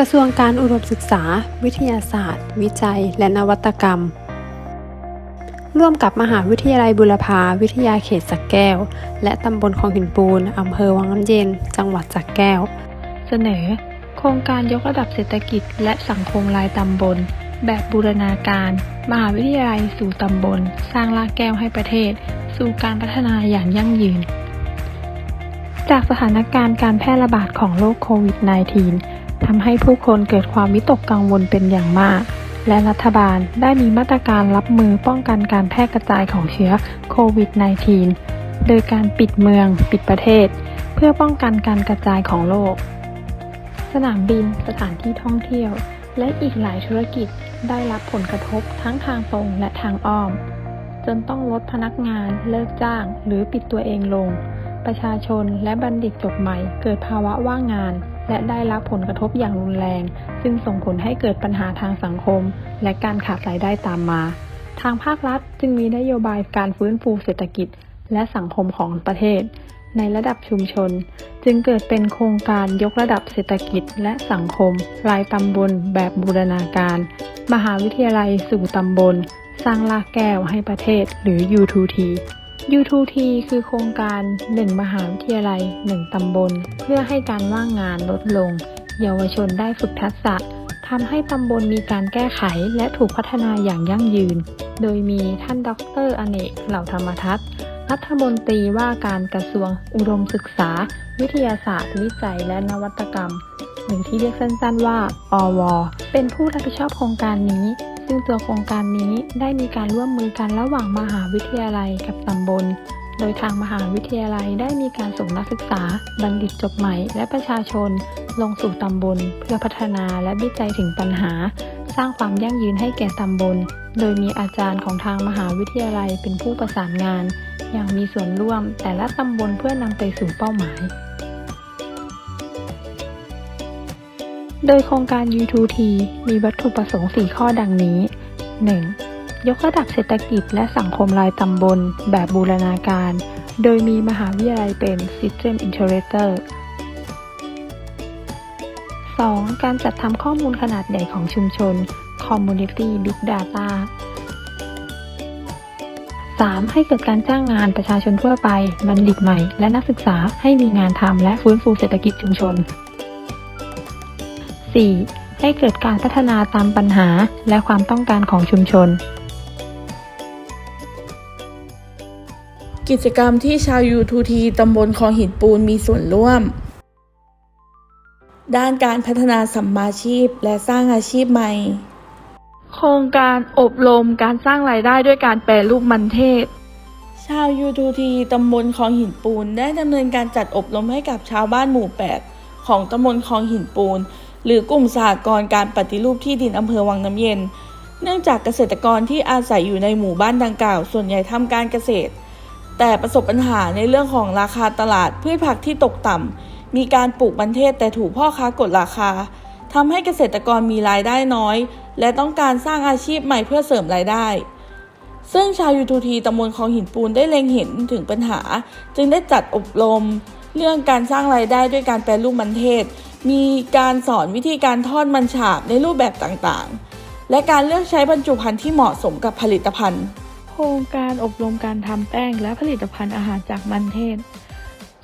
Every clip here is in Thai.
กระทรวงการอุดมศึกษา วิทยาศาสตร์ วิจัย และนวัตกรรม ร่วมกับมหาวิทยาลัยบุรพาวิทยาเขตสักแก้ว และตำบลคลองหินปูนอำเภอวังน้ำเย็น จังหวัดสักแก้ว เสนอ โครงการยกระดับเศรษฐกิจ และสังคมรายตำบล แบบบูรณาการ มหาวิทยาลัยสู่ตำบล สร้างรากแก้วให้ประเทศ สู่การพัฒนาอย่างยั่งยืน จากสถานการณ์การแพร่ระบาดของโรคโควิด -19 ทำให้ผู้คนเกิดความวิตกกังวลเป็นอย่างมาก และรัฐบาลได้มีมาตรการรับมือป้องกันการแพร่กระจายของเชื้อโควิด -19 โดยการปิดเมือง ปิดประเทศ เพื่อป้องกันการกระจายของโรค สนามบิน สถานที่ท่องเที่ยว และอีกหลายธุรกิจได้รับผลกระทบทั้งทางตรงและทางอ้อม จนต้องลดพนักงานเลิกจ้าง หรือปิดตัวเองลง ประชาชนและบัณฑิตจบใหม่เกิดภาวะว่างงาน และได้รับผลกระทบอย่างรุนแรง ซึ่งส่งผลให้เกิดปัญหาทางสังคม และการขาดรายได้ตามมา ทางภาครัฐจึงมีนโยบายการฟื้นฟูเศรษฐกิจ และสังคมของประเทศ ในระดับชุมชน จึงเกิดเป็นโครงการยกระดับเศรษฐกิจและสังคม รายตำบลแบบบูรณาการ มหาวิทยาลัยสู่ตำบล สร้างรากแก้วให้ประเทศหรือ U2T U2T คือโครงการ 1 มหาวิทยาลัย 1 ตำบล เพื่อให้การว่างงานลดลง เยาวชนได้ฝึกทักษะทำให้ตำบลมีการแก้ไขและถูกพัฒนาอย่างยั่งยืน โดยมีท่านดรอเนกเหล่าธรรมทัศน์รัฐมนตรีว่าการกระทรวงอุดมศึกษา วิทยาศาสตร์ วิจัย และนวัตกรรม หรือที่เรียกสั้นๆว่า อว เป็นผู้รับผิดชอบโครงการนี้ ซึ่งตัวโครงการนี้ได้มีการร่วมมือกันระหว่างมหาวิทยาลัยกับตำบล โดยทางมหาวิทยาลัยได้มีการส่งนักศึกษา บัณฑิตจบใหม่ และประชาชน ลงสู่ตำบล เพื่อพัฒนาและวิจัยถึงปัญหา สร้างความยั่งยืนให้แก่ตำบล โดยมีอาจารย์ของทางมหาวิทยาลัยเป็นผู้ประสานงาน อย่างมีส่วนร่วมแต่ละตำบลเพื่อนำไปสู่เป้าหมาย โดยโครงการ U2T มีวัตถุประสงค์ 4 ข้อดังนี้ 1. ยกระดับเศรษฐกิจและสังคมรายตำบล แบบบูรณาการ โดยมีมหาวิทยาลัยเป็น System Integrator 2. การจัดทำข้อมูลขนาดใหญ่ของชุมชน Community Big Data 3. ให้เกิดการจ้างงานประชาชนทั่วไป บัณฑิตใหม่ และนักศึกษาให้มีงานทำและฟื้นฟูเศรษฐกิจชุมชน 4. ให้เกิดการพัฒนาตามปัญหาและความต้องการของชุมชน กิจกรรมที่ชาว U2T ตำบลคลองหินปูนมีส่วนร่วม ด้านการพัฒนาสัมมาชีพและสร้างอาชีพใหม่ โครงการอบรมการสร้างรายได้ด้วยการแปรรูปมันเทศชาว U2T ตำบลคลองหินปูน ได้ดำเนินการจัดอบรมให้กับชาวบ้านหมู่ 8 ของตำบลคลองหินปูน หรือกลุ่มสหกรณ์การปฏิรูปที่ดินอำเภอวังน้ำเย็น เนื่องจากเกษตรกรที่อาศัยอยู่ในหมู่บ้านดังกล่าว ส่วนใหญ่ทำการเกษตร แต่ประสบปัญหาในเรื่องของราคาตลาดพืชผักที่ตกต่ำมีการปลูกมันเทศแต่ถูกพ่อค้ากดราคาทำให้เกษตรกรมีรายได้น้อย และต้องการสร้างอาชีพใหม่เพื่อเสริมรายได้ ซึ่งชาวยูทูทีตำบลคลองหินปูนได้เล็งเห็นถึงปัญหา จึงได้จัดอบรม เรื่องการสร้างรายได้ด้วยการแปรรูปมันเทศ มีการสอนวิธีการทอดมันฉาบในรูปแบบต่างๆ และการเลือกใช้บรรจุภัณฑ์ที่เหมาะสมกับผลิตภัณฑ์ โครงการอบรมการทำแป้งและผลิตภัณฑ์อาหารจากมันเทศ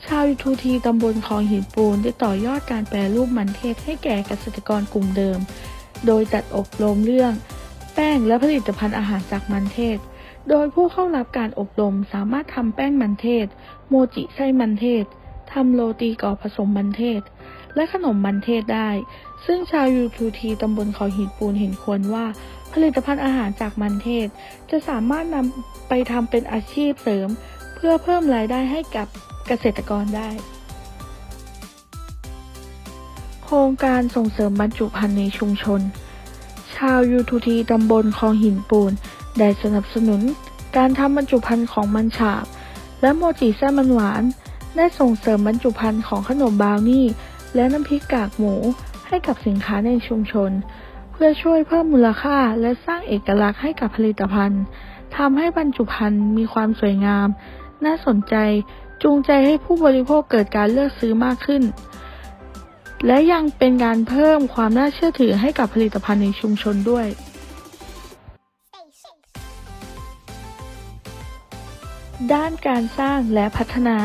ชาวยูทูทีตำบลคลองหินปูนได้ต่อยอดการแปรรูปมันเทศให้แก่เกษตรกรกลุ่มเดิม โดยจัดอบรมเรื่อง แป้งและผลิตภัณฑ์อาหารจากมันเทศ โดยผู้เข้ารับการอบรมสามารถทำแป้งมันเทศ โมจิไส้มันเทศ ทำโรตีกรอบผสมมันเทศ และขนมมันเทศได้ ซึ่งชาวยูทูทีตำบลเขาหินปูนเห็นควรว่า ผลิตภัณฑ์อาหารจากมันเทศ จะสามารถนำไปทำเป็นอาชีพเสริม เพื่อเพิ่มรายได้ให้กับเกษตรกรได้ โครงการส่งเสริมบรรจุภัณฑ์ในชุมชน ชาวยูทูทีตำบลคลองหินปูน ได้สนับสนุนการทำบรรจุภัณฑ์ของมันฉาบ และโมจิแซ่มันหวาน ได้ส่งเสริมบรรจุภัณฑ์ของขนมบราวนี่ และน้ำพริกกากหมูให้กับสินค้าในชุมชน เพื่อช่วยเพิ่มมูลค่าและสร้างเอกลักษณ์ให้กับผลิตภัณฑ์ทำให้บรรจุภัณฑ์มีความสวยงาม น่าสนใจจูงใจให้ผู้บริโภคเกิดการเลือกซื้อมากขึ้น และยังเป็นการเพิ่มความน่าเชื่อถือให้กับผลิตภัณฑ์ในชุมชนด้วยด้านการสร้างและพัฒนา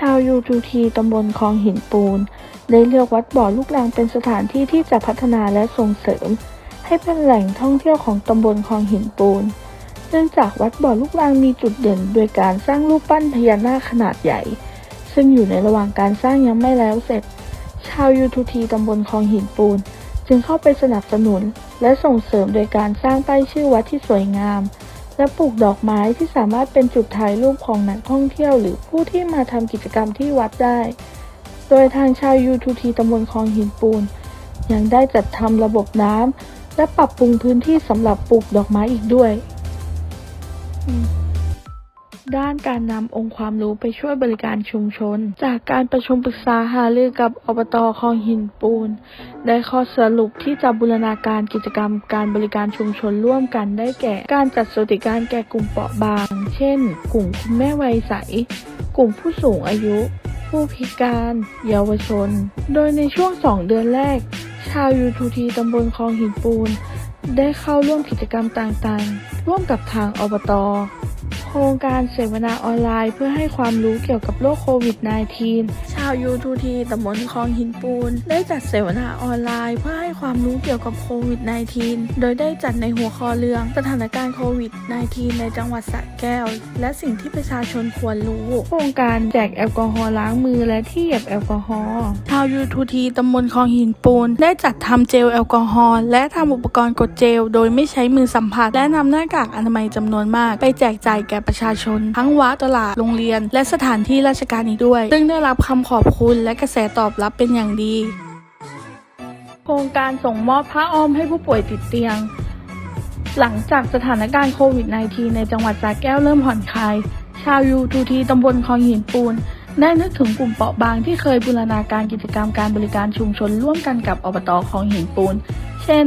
ชาว U2T ตำบลคลองหินปูน ได้เลือกวัดบ่อลูกรังเป็นสถานที่ที่จะพัฒนาและส่งเสริม ให้เป็นแหล่งท่องเที่ยวของตำบลคลองหินปูน เนื่องจากวัดบ่อลูกรังมีจุดเด่น โดยการสร้างรูปปั้นพญานาคขนาดใหญ่ ซึ่งอยู่ในระหว่างการสร้างยังไม่แล้วเสร็จ ชาว U2T ตำบลคลองหินปูน จึงเข้าไปสนับสนุน และส่งเสริมโดยการสร้างป้ายชื่อวัดที่สวยงาม และปลูกดอกไม้ที่สามารถเป็นจุดถ่ายรูปของนักท่องเที่ยวหรือผู้ที่มาทำกิจกรรมที่วัดได้ โดยทางชาวยูทูทีตำบลคลองหินปูน ยังได้จัดทำระบบน้ำและปรับปรุงพื้นที่สำหรับปลูกดอกไม้อีกด้วย ด้านการนำองค์ความรู้ไปช่วยบริการชุมชน จากการประชุมปรึกษาหารือกับอบตคลองหินปูน ได้ข้อสรุปที่จะบูรณาการกิจกรรมการบริการชุมชนร่วมกันได้แก่ การจัดสวัสดิการแก่กลุ่มเปราะบาง เช่น กลุ่มคุณแม่วัยใส กลุ่มผู้สูงอายุ ผู้พิการ เยาวชน โดยในช่วง2เดือนแรก ชาว U2T ตำบลคลองหินปูน ได้เข้าร่วมกิจกรรมต่างๆ ร่วมกับทางอบต โครงการเสวนาออนไลน์เพื่อให้ความรู้เกี่ยวกับโรคโควิด -19 ชาว U2T ตำบลคลองหินปูน ได้จัดเสวนาออนไลน์ เพื่อให้ความรู้เกี่ยวกับโควิด -19 โดยได้จัดในหัวข้อเรื่องสถานการณ์โควิด -19 ในจังหวัดสระแก้ว และสิ่งที่ประชาชนควรรู้ โครงการแจกแอลกอฮอล์ล้างมือและที่เหยียบแอลกอฮอล์ชาว U2T ตำบลคลองหินปูน ได้จัดทำเจลแอลกอฮอล์และทำอุปกรณ์กดเจล โดยไม่ใช้มือสัมผัส และนำหน้ากากอนามัยจำนวนมาก ไปแจกจ่ายแก่ประชาชน ทั้งวัดตลาดโรงเรียน และสถานที่ราชการอีกด้วย ซึ่งได้รับคำขอบคุณและกระแสตอบรับเป็นอย่างดี โครงการส่งมอบผ้าอ้อมให้ผู้ป่วยติดเตียง หลังจากสถานการณ์โควิด -19 ในจังหวัดสระแก้วเริ่มผ่อนคลาย ชาวยูทูทีตำบลคลองหินปูนได้นึกถึงกลุ่มเปราะบางที่เคยบูรณาการกิจกรรมการบริการชุมชนร่วมกันกับอบตคลองหินปูน เช่น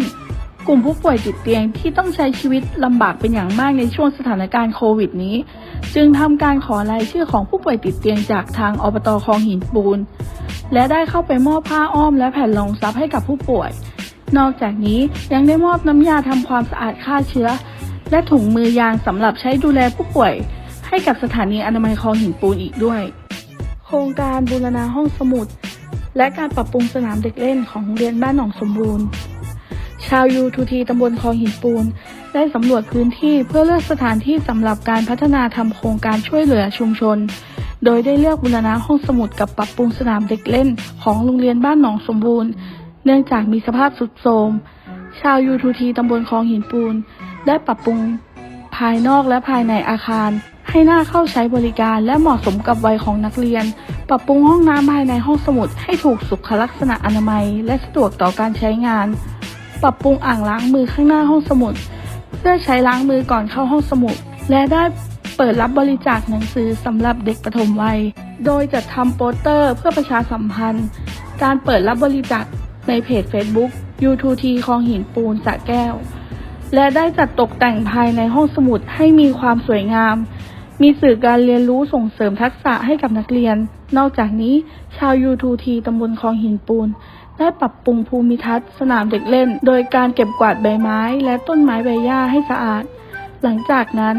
กลุ่มผู้ป่วยติดเตียงที่ต้องใช้ชีวิตลำบากเป็นอย่างมากในช่วงสถานการณ์โควิดนี้ จึงทำการขอรายชื่อของผู้ป่วยติดเตียงจากทางอบตคลองหินปูน และได้เข้าไปมอบผ้าอ้อมและแผ่นรองซับให้กับผู้ป่วย นอกจากนี้ยังได้มอบน้ำยาทำความสะอาดฆ่าเชื้อ และถุงมือยางสำหรับใช้ดูแลผู้ป่วย ให้กับสถานีอนามัยคลองหินปูนอีกด้วย โครงการบูรณาห้องสมุด และการปรับปรุงสนามเด็กเล่นของโรงเรียนบ้านหนองสมบูรณ์ ชาวยูทูทีตำบลคลองหินปูน ได้สำรวจพื้นที่เพื่อเลือกสถานที่สำหรับการพัฒนาทำโครงการช่วยเหลือชุมชน โดยได้เลือกบูรณะห้องสมุดกับปรับปรุงสนามเด็กเล่นของโรงเรียนบ้านหนองสมบูรณ์ เนื่องจากมีสภาพสุดโทรม ชาวยูทูทีตำบลคลองหินปูน ได้ปรับปรุงภายนอกและภายในอาคาร ให้หน่าเข้าใช้บริการและเหมาะสมกับวัยของนักเรียน ปรับปรุงห้องน้ำภายในห้องสมุดให้ถูกสุขลักษณะอนามัย และสะดวกต่อการใช้งาน ปรับปรุงอ่างล้างมือข้างหน้าห้องสมุด เพื่อใช้ล้างมือก่อนเข้าห้องสมุด และได้เปิดรับบริจาคหนังสือสำหรับเด็กปฐมวัย โดยจัดทำโปสเตอร์เพื่อประชาสัมพันธ์ การเปิดรับบริจาคในเพจ Facebook U2T คลองหินปูนสะแก้ว และได้จัดตกแต่งภายในห้องสมุดให้มีความสวยงาม มีสื่อการเรียนรู้ส่งเสริมทักษะให้กับนักเรียน นอกจากนี้ชาว U2T ตำบลคลองหินปูน ได้ปรับปรุงภูมิทัศน์สนามเด็กเล่น โดยการเก็บกวาดใบไม้และต้นไม้ใบหญ้าให้สะอาด หลังจากนั้น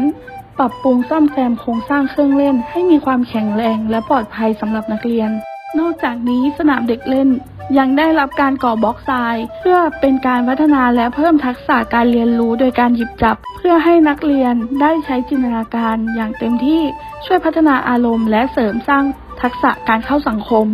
ปรับปรุงซ่อมแซมโครงสร้างเครื่องเล่น ให้มีความแข็งแรงและปลอดภัยสำหรับนักเรียน นอกจากนี้สนามเด็กเล่น ยังได้รับการก่อบล็อกทราย เพื่อเป็นการพัฒนาและเพิ่มทักษะการเรียนรู้โดยการหยิบจับ เพื่อให้นักเรียนได้ใช้จินตนาการอย่างเต็มที่ช่วยพัฒนาอารมณ์ และเสริมสร้างทักษะการเข้าสังคม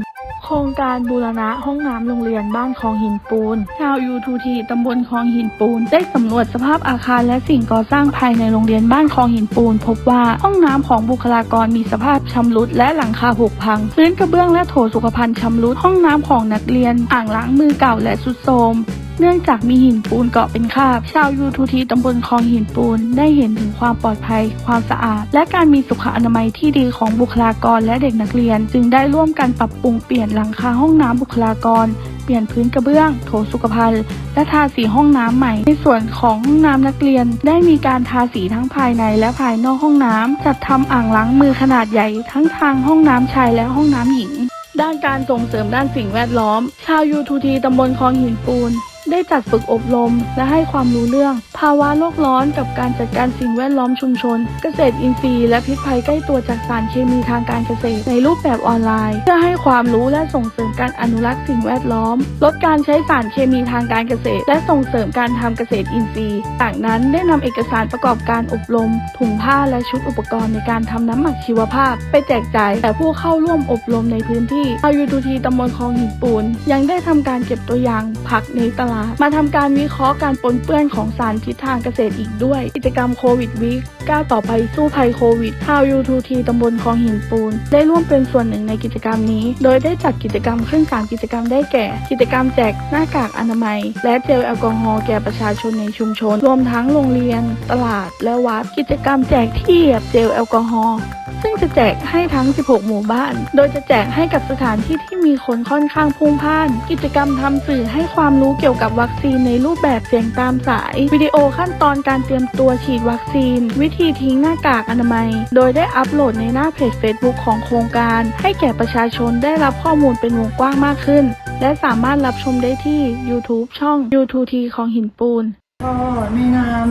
โครงการบูรณะห้องน้ำโรงเรียนบ้านคลองหินปูน ชาวยูทูทีตำบลคลองหินปูน ได้สำรวจสภาพอาคารและสิ่งก่อสร้างภายในโรงเรียนบ้านคลองหินปูน พบว่าห้องน้ำของบุคลากรมีสภาพชำรุดและหลังคาผุพัง พื้นกระเบื้องและโถสุขภัณฑ์ชำรุดห้องน้ำของนักเรียน อ่างล้างมือเก่าและสุดโทรม เนื่องจากมีหินปูนเกาะเป็นคาบ ชาวยูทูทีตำบลคลองหินปูน ได้เห็นถึงความปลอดภัย ความสะอาด และการมีสุขอนามัยที่ดีของบุคลากรและเด็กนักเรียน จึงได้ร่วมกันปรับปรุงเปลี่ยนหลังคาห้องน้ำบุคลากร เปลี่ยนพื้นกระเบื้อง โถสุขภัณฑ์ และทาสีห้องน้ำใหม่ ในส่วนของห้องน้ำนักเรียน ได้มีการทาสีทั้งภายในและภายนอกห้องน้ำจัดทำอ่างล้างมือขนาดใหญ่ ทั้งทางห้องน้ำชายและห้องน้ำหญิงด้านการส่งเสริมด้านสิ่งแวดล้อม ชาว U2T ตำบลคลองหินปูน ได้จัดฝึกอบรม และให้ความรู้เรื่อง ภาวะโลกร้อนกับการจัดการสิ่งแวดล้อมชุมชน เกษตรอินทรีย์และพิษภัยใกล้ตัวจากสารเคมีทางการเกษตรในรูปแบบออนไลน์ เพื่อให้ความรู้และส่งเสริมการอนุรักษ์สิ่งแวดล้อม ลดการใช้สารเคมีทางการเกษตร และส่งเสริมการทำเกษตรอินทรีย์จากนั้นได้นำเอกสารประกอบการอบรม ถุงผ้าและชุดอุปกรณ์ในการทำน้ำหมักชีวภาพ ไปแจกจ่ายแต่ผู้เข้าร่วมอบรมในพื้นที่อายุทูทีตำบลคลองหินปูน ยังได้ทำการเก็บตัวอย่างผักในตลาดมาทำการวิเคราะห์การปนเปื้อนของสารพิษทางเกษตรอีกด้วย กิจกรรมโควิดวีคก้าวต่อไปสู้ภัยโควิดชาวยูทูทีตำบลคลองหินปูน ได้ร่วมเป็นส่วนหนึ่งในกิจกรรมนี้ โดยได้จัดกิจกรรมขึ้น3กิจกรรมได้แก่ กิจกรรมแจกหน้ากากอนามัย และเจลแอลกอฮอล์แก่ประชาชนในชุมชน รวมทั้งโรงเรียน ตลาด และวัด กิจกรรมแจกที่เหยียบเจลแอลกอฮอล์ซึ่งจะแจกให้ทั้ง 16 หมู่บ้าน โดยจะแจกให้กับสถานที่ที่มีคนค่อนข้างพุ่งพ่าน กิจกรรมทำสื่อให้ความรู้เกี่ยวกับวัคซีนในรูปแบบเสียงตามสาย วิดีโอขั้นตอนการเตรียมตัวฉีดวัคซีน วิธีทิ้งหน้ากากอนามัย โดยได้อัปโหลดในหน้าเพจ Facebook ของโครงการ ให้แก่ประชาชนได้รับข้อมูลเป็นวงกว้างมากขึ้น และสามารถรับชมได้ที่ YouTube ช่อง U2T ของหินปูนก็ในนาม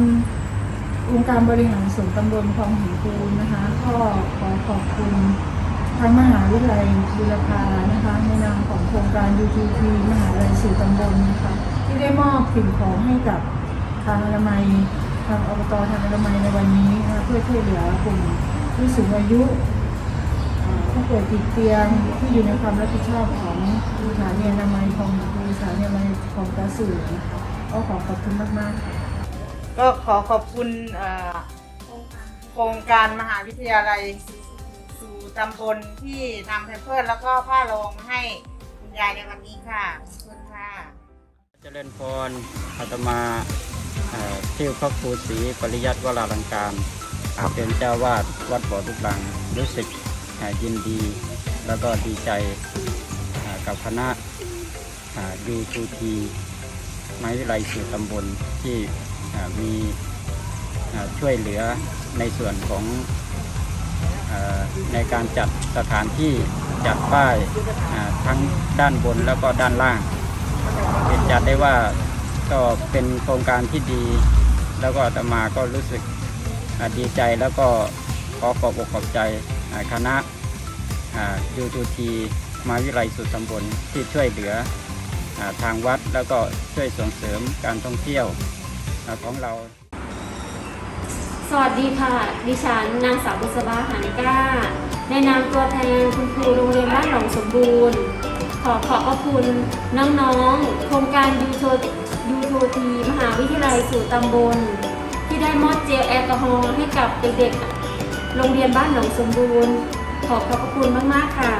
องค์การบริหารส่วนตำบลคลองหินปูนนะคะก็ขอขอบคุณทางมหาวิทยาลัยบุรพานะคะในนามของโครงการ UTP มหาวิทยาลัยสู่ตำบลนะคะ ที่ได้มอบสิ่งของให้กับทางอนามัยทางอบตทางอนามัยในวันนี้นะคะเพื่อช่วยเหลือกลุ่มผู้สูงอายุเอ่อผู้ป่วยติดเตียงที่อยู่ในความรับผิดชอบของสถานีอนามัยของสถานีอนามัยของกระสือนะคะก็ขอขอบคุณมากๆค่ะก็ขอขอบคุณโครงการมหาวิทยาลัยสู่ตำบลที่นำแพมเพิร์แล้วก็ผ้ารองมาให้คุณยายในวันนี้ค่ะ เจริญพรอาตมาเอ่อชื่อพระครูศรีปริยัติวราลังการอ่าเป็นเจ้าวาดวัดบ่อลูกหลังรู้สึกอ่ายินดี แล้วก็ดีใจอ่ากับคณะยูทูทีมหาวิทยาลัยสื่อตำบลที่อ่ามีอ่าช่วยเหลือในส่วนของเออในการจัดสถานที่จัดป้ายอ่าทั้งด้านบนแล้วก็ด้านล่างเห็น จัดได้ว่าก็เป็นโครงการที่ดี แล้วก็อาตมาก็รู้สึกดีใจแล้วก็ขอขอบอกขอบใจอ่าคณะยูทูทีมาวิไลสุดตำบลที่ช่วยเหลืออทางวัดแล้วก็ช่วยส่งเสริมการท่องเที่ยวอของเรา สวัสดีค่ะ ดิฉันนางสาวบุษบาหานกล้าในนามตัวแทนคุณครูโรงเรียนบ้านหนองสมบูรณ์ ขอขอบพระคุณน้องๆ โครงการยูโทยูโททีมหาวิทยาลัยสู่ตำบล ที่ได้มอบเจลแอลกอฮอล์ให้กับเด็กๆ โรงเรียนบ้านหนองสมบูรณ์ ขอขอบพระคุณมากๆค่ะ